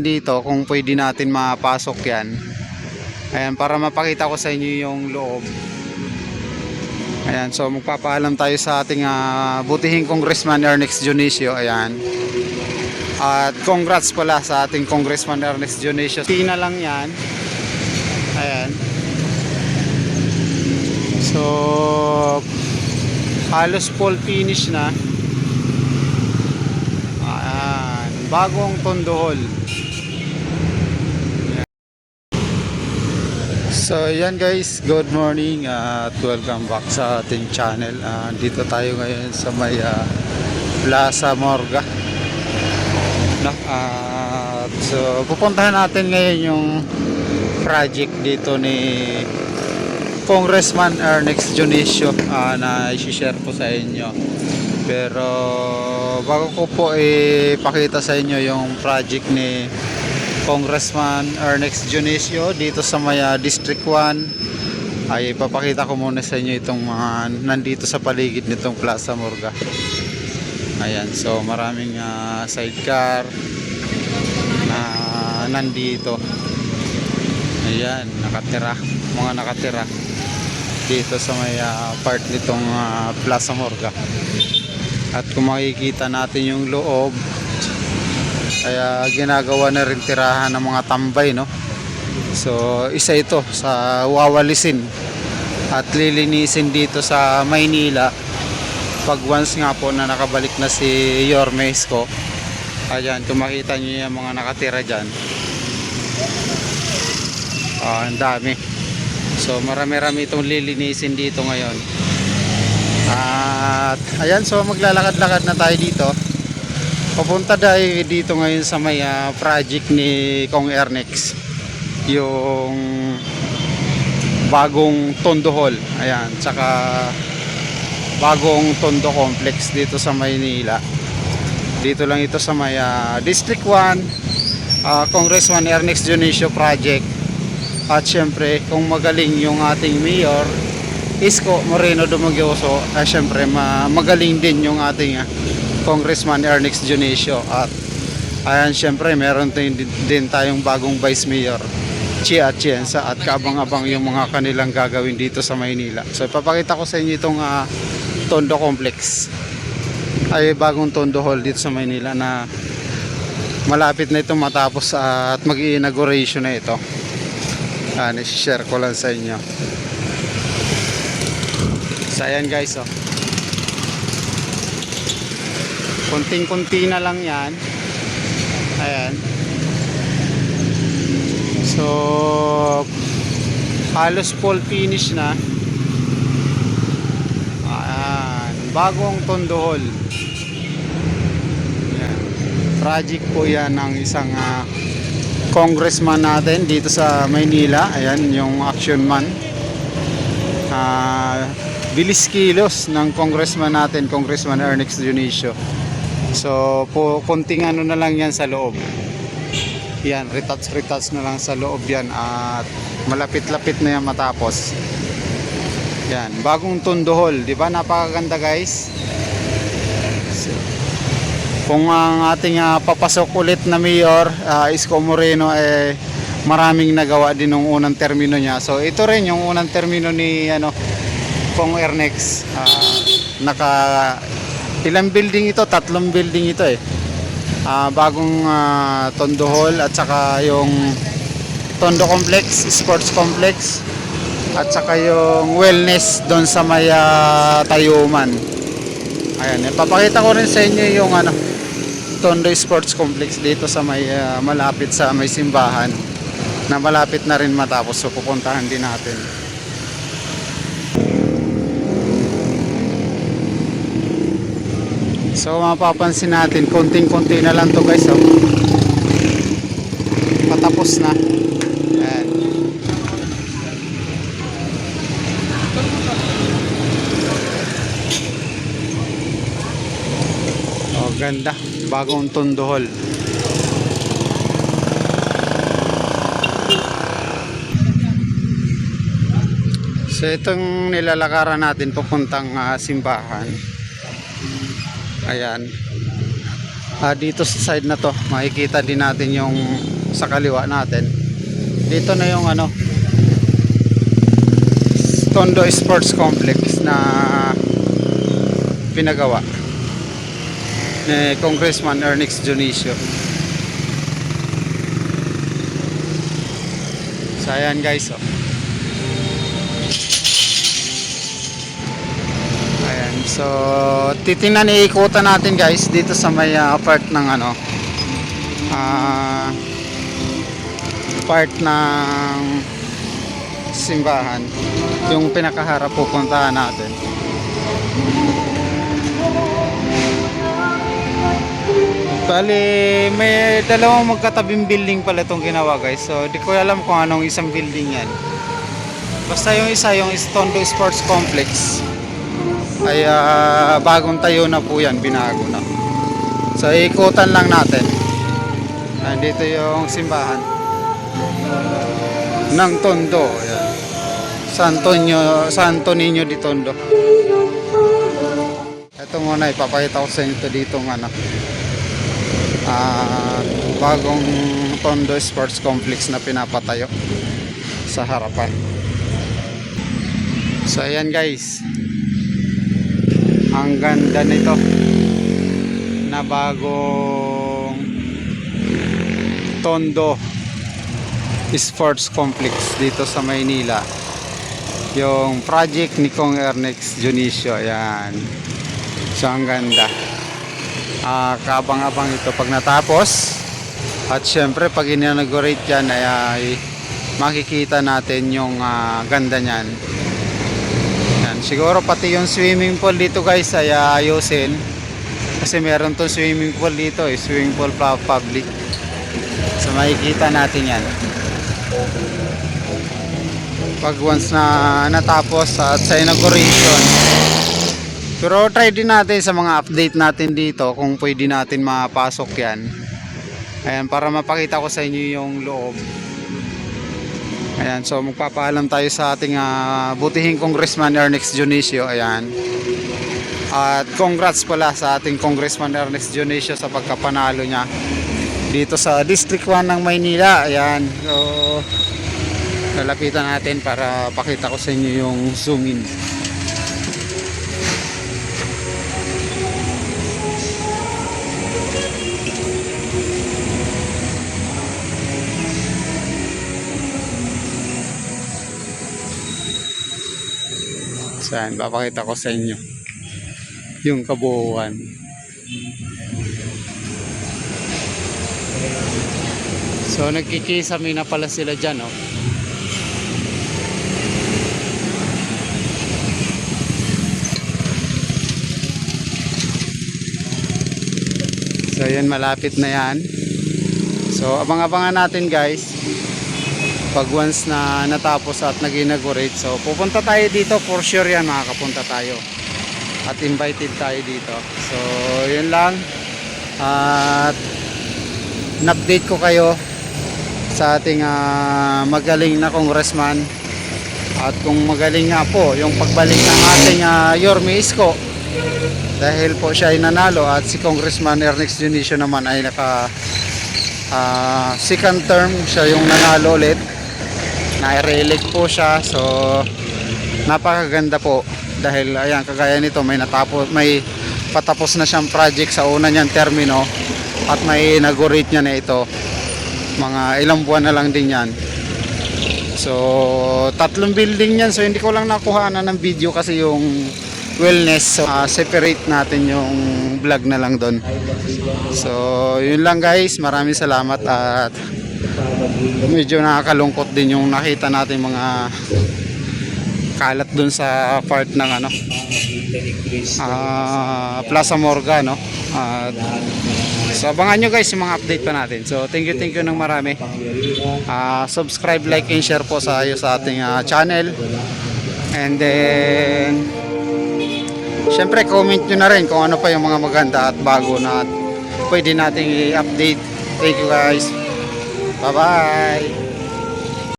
dito kung pwede natin mapasok yan. Ayan, para mapakita ko sa inyo yung loob. Ayan, so magpapaalam tayo sa ating ah, butihing Congressman Ernest Dionisio. Ayan. At congrats pala sa ating Congressman Ernest Dionisio. Tina lang yan. Ayan. So, halos full finish na. Ayan. Bagong tondohol. So yan guys, good morning at welcome back sa ating channel. Ah, dito tayo ngayon sa may ah, Plaza Morga. No? At so pupuntahan natin ngayon yung project dito ni Congressman Ernest Junicio ah, na i-share ko sa inyo. Pero bago ko po ipakita sa inyo yung project ni Congressman Ernest Junicio dito sa Maya District 1 ay ipapakita ko muna sa inyo itong mga nandito sa paligid nitong Plaza Morga. Ayan, so maraming ah, sidecar na nandito. Ayan, nakatira, mga nakatira dito sa may ah, part nitong ah, Plaza Morga. At kung makikita natin yung loob, kaya ginagawa na rin tirahan ng mga tambay, no? So, isa ito sa wawalisin at lilinisin dito sa Maynila pag once nga po na nakabalik na si Yorme Isko. Ayan, kung makita nyo yung mga nakatira dyan. Ah, ang dami. So, marami-rami itong lilinisin dito ngayon. At, ayan, so maglalakad-lakad na tayo dito. Papunta dahil dito ngayon sa may ah, project ni Kong Ernex. Yung bagong Tondo Hall. Ayan, tsaka bagong Tondo Complex dito sa Maynila. Dito lang ito sa may ah, District 1 ah, Congressman Ernex Dionisio Project. At syempre, kung magaling yung ating mayor, Isko Moreno Dumagyoso, ay syempre ma- magaling din yung ating ah, Congressman Ernest Dionisio at ayan syempre meron din, din tayong bagong Vice Mayor Chia Atienza at kaabang-abang yung mga kanilang gagawin dito sa Maynila. So ipapakita ko sa inyo itong ah, Tondo Complex ay bagong Tondo Hall dito sa Maynila na malapit na itong matapos ah, at mag-inauguration na ito. Ah, share ko lang sa inyo. So ayan guys oh. Kunting-kunti na lang yan. Ayan. So, halos full finish na. Ayan. Bagong tondohol. Ayan. Project po yan ng isang ah, congressman natin dito sa Maynila. Ayan, yung action man. Ah, bilis kilos ng congressman natin, Congressman Ernest Dionisio. So, po, konting ano na lang yan sa loob. Yan, retouch-retouch na lang sa loob yan at malapit-lapit na yan matapos. Yan, bagong tundohol, di ba? Napakaganda guys. So, kung ang ating ah, papasok ulit na mayor, ah, Isko Moreno, eh, maraming nagawa din ng unang termino niya. So, ito rin yung unang termino ni ano, Kong Ernex. Ah, naka ilang building ito? Tatlong building ito eh. Ah, bagong ah, Tondo Hall at saka yung Tondo Complex, Sports Complex at saka yung wellness doon sa may ah, Tayuman. Ayan, ipapakita ko rin sa inyo yung ano Tondo Sports Complex dito sa may ah, malapit sa may simbahan na malapit na rin matapos so pupuntahan din natin. So mapapansin natin, konting-konti na lang to guys. Oh. Patapos na. Ayan. Oh, ganda. Bagong tundohol. So itong nilalakaran natin papuntang ah, simbahan. Ayan. Ah, dito sa side na to, makikita din natin yung sa kaliwa natin. Dito na yung ano Tondo Sports Complex na pinagawa ni Congressman Ernest Dionisio. So ayan guys oh. So titingnan iikutan natin guys dito sa may ah, part ng ano ah part ng simbahan yung pinakaharap pupuntahan natin Bali, may dalawang magkatabing building pala itong ginawa guys. So, di ko alam kung anong isang building yan. Basta yung isa, yung Tondo Sports Complex. Ay ah, bagong tayo na po yan, binago na. So, ikutan lang natin. Nandito yung simbahan. Ng Tondo. Ayan. Santo, Nyo, Santo Niño di Tondo. Ito muna, ipapakita ko sa inyo ito dito ng ano ah bagong Tondo Sports Complex na pinapatayo sa harapan. So ayan guys. Ang ganda nito na bagong Tondo Sports Complex dito sa Maynila. Yung project ni Kong Ernest Dionisio. Ayan. So ang ganda ah kabang-abang ito pag natapos at syempre pag inaugurate yan ay, makikita natin yung ah, ganda niyan yan. siguro pati yung swimming pool dito guys ay ayusin kasi meron tong swimming pool dito eh, swimming pool public so makikita natin yan pag once na natapos at sa inauguration pero try din natin sa mga update natin dito kung pwede natin mapasok yan. Ayan, para mapakita ko sa inyo yung loob. Ayan, so magpapaalam tayo sa ating ah, butihing Congressman Ernest Dionisio. Ayan. At congrats pala sa ating Congressman Ernest Dionisio sa pagkapanalo niya dito sa District 1 ng Maynila. Ayan. So, lalapitan natin para pakita ko sa inyo yung zoom in. Saan? Papakita ko sa inyo. Yung kabuuan. So, nagkikisami na pala sila dyan, oh. So, yan, malapit na yan. So, abang-abangan natin, guys pag once na natapos at nag-inaugurate. So pupunta tayo dito for sure yan makakapunta tayo. At invited tayo dito. So yun lang. At na-update ko kayo sa ating ah, magaling na congressman. At kung magaling nga po yung pagbalik ng ating uh, Yorme Isko. Dahil po siya ay nanalo at si Congressman Ernest Dionisio naman ay naka ah, second term siya yung nanalo ulit na-re-elect po siya so napakaganda po. Dahil ayan kagaya nito may natapos may patapos na siyang project sa una niyang termino at may inaugurate niya na ito. Mga ilang buwan na lang din yan. So tatlong building yan. So hindi ko lang nakuha na ng video kasi yung wellness. So ah, separate natin yung vlog na lang doon so yun lang guys. Maraming salamat at medyo nakakalungkot din yung nakita natin mga kalat dun sa part ng ano ah, Plaza Morga no? At so abangan nyo guys yung mga update pa natin. So thank you thank you ng marami. Ah, subscribe like and share po sa sa ating ah, channel. And then syempre comment nyo na rin kung ano pa yung mga maganda at bago na at pwede nating i-update. Thank you guys Bye-bye.